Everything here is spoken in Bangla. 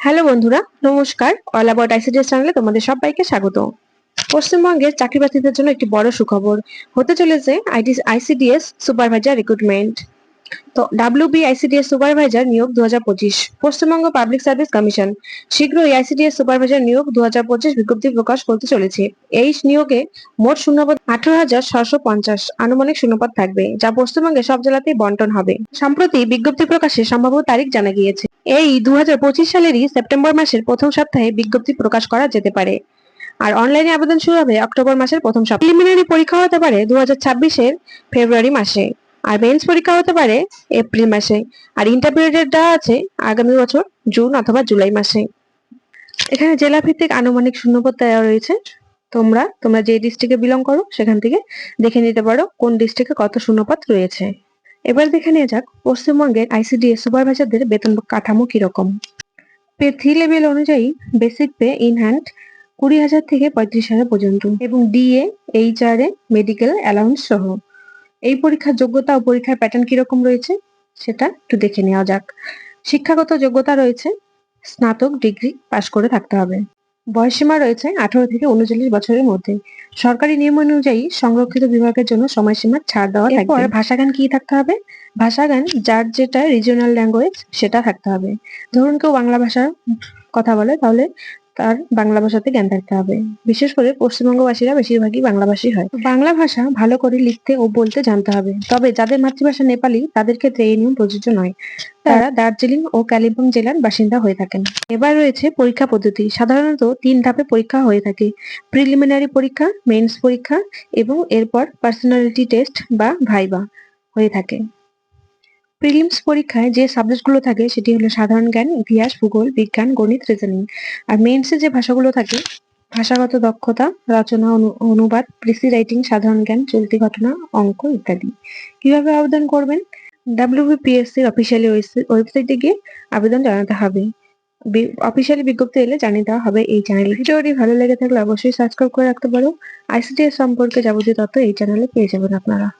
হ্যালো বন্ধুরা, নমস্কার। অল অ্যাবাউট আইসিডিএস চ্যানেলে তোমাদের সবাইকে স্বাগত। পশ্চিমবঙ্গের চাকরি প্রার্থীদের জন্য একটি বড় সুখবর। হতে চলেছে আইটি আইসিডিএস সুপারভাইজার রিক্রুটমেন্ট তো ডাব্লিউবি আইসিডিএস সুপারভাইজার নিয়োগ দু পশ্চিমবঙ্গ পাবলিক সার্ভিস কমিশন শীঘ্রই আইসিডিএস সুপারভাইজার নিয়োগ দু হাজার পঁচিশ বিজ্ঞপ্তি প্রকাশ করতে চলেছে। এই নিয়োগে মোট শূন্যপদ আঠারো হাজার ছশো পঞ্চাশ। আনুমানিক শূন্যপদ থাকবে, যা পশ্চিমবঙ্গে সব জেলাতেই বন্টন হবে। সম্প্রতি বিজ্ঞপ্তি প্রকাশে সম্ভাব্য তারিখ জানা গিয়েছে। এই দু হাজার পঁচিশ সালেরই সেপ্টেম্বর মাসের প্রথম সপ্তাহে বিজ্ঞপ্তি প্রকাশ করা যেতে পারে। আর অনলাইনে আবেদন শুরু হবে অক্টোবর মাসের প্রথম সপ্তাহে। প্রিলিমিনারি পরীক্ষা হতে পারে দু ছাব্বিশের ফেব্রুয়ারি মাসে আর মেন্স পরীক্ষা হতে পারে এপ্রিল মাসে। আর ইন্টারভিউ দেওয়া আছে আগামী বছর জুন অথবা জুলাই মাসে। এখানে জেলা ভিত্তিক আনুমানিক শূন্যপদ দেওয়া রয়েছে। তোমরা তোমরা যে ডিস্ট্রিক্টে বিলং করো, সেখান থেকে দেখে নিতে পারো কোন ডিস্ট্রিক্টে কত শূন্যপদ রয়েছে। এবার দেখে নেওয়া যাক, পশ্চিমবঙ্গের আইসিডিএস সুপারভাইজারদের বেতন কাঠামো কীরকম? পে থ্রি লেভেল অনুযায়ী বেসিক পে ইন হ্যান্ড কুড়ি হাজার থেকে পঁয়ত্রিশ হাজার পর্যন্ত এবং ডিএ এ মেডিকেল অ্যালাউন্স সহ। এই পরীক্ষার যোগ্যতা ও পরীক্ষার প্যাটার্ন কীরকম রয়েছে সেটা একটু দেখে নেওয়া যাক। শিক্ষাগত যোগ্যতা রয়েছে, স্নাতক ডিগ্রি পাশ করে থাকতে হবে। বয়সসীমা রয়েছে আঠারো থেকে উনচল্লিশ বছরের মধ্যে। সরকারি নিয়ম অনুযায়ী সংরক্ষিত বিভাগের জন্য সময়সীমা ছাড় দেওয়া থাকবে। ভাষাগান কি থাকতে হবে? ভাষাগান যার যেটা রিজিওনাল ল্যাঙ্গুয়েজ সেটা থাকতে হবে। ধরুন কেউ বাংলা ভাষার কথা বলে তাহলে তার বাংলা ভাষাতে জ্ঞান থাকতে হবে। বিশেষ করে পশ্চিমবঙ্গবাসীরা বেশিরভাগই বাংলাভাষী হয়। বাংলা ভাষা ভালো করে লিখতে ও বলতে জানতে হবে। তবে যাদের মাতৃভাষা নেপালি, তাদের ক্ষেত্রে এই নিয়ম প্রযোজ্য নয়। তারা দার্জিলিং ও কালিম্পং জেলার বাসিন্দা হয়ে থাকেন। এবার রয়েছে পরীক্ষা পদ্ধতি। সাধারণত তিন ধাপে পরীক্ষা হয়ে থাকে। প্রিলিমিনারি পরীক্ষা মেন্স পরীক্ষা এবং এরপর পার্সোনালিটি টেস্ট বা ভাইবা হয়ে থাকে। প্রিলিমস পরীক্ষায় যে সাবজেক্টগুলো থাকে সেটি হলো সাধারণ জ্ঞান, ইতিহাস, ভূগোল, বিজ্ঞান, গণিত রিজনিং আর মেইনসে যে ভাষাগুলো থাকে, ভাষাগত দক্ষতা, রচনা, অনু- অনুবাদ প্রিসি রাইটিং সাধারণ জ্ঞান, চলতি ঘটনা, অঙ্ক ইত্যাদি। কীভাবে আবেদন করবেন? ডাব্লিউবিপিএসসির অফিসিয়ালি ওয়েবসাইটে গিয়ে আবেদন জানাতে হবে। অফিসিয়ালি বিজ্ঞপ্তি এলে জানিয়ে দেওয়া হবে এই চ্যানেলে ভিডিওটি ভালো লেগে থাকলে অবশ্যই সাবস্ক্রাইব করে রাখতে পারো। আইসিডিএস সম্পর্কে যাবতীয় তথ্য এই চ্যানেলে পেয়ে যাবেন আপনারা।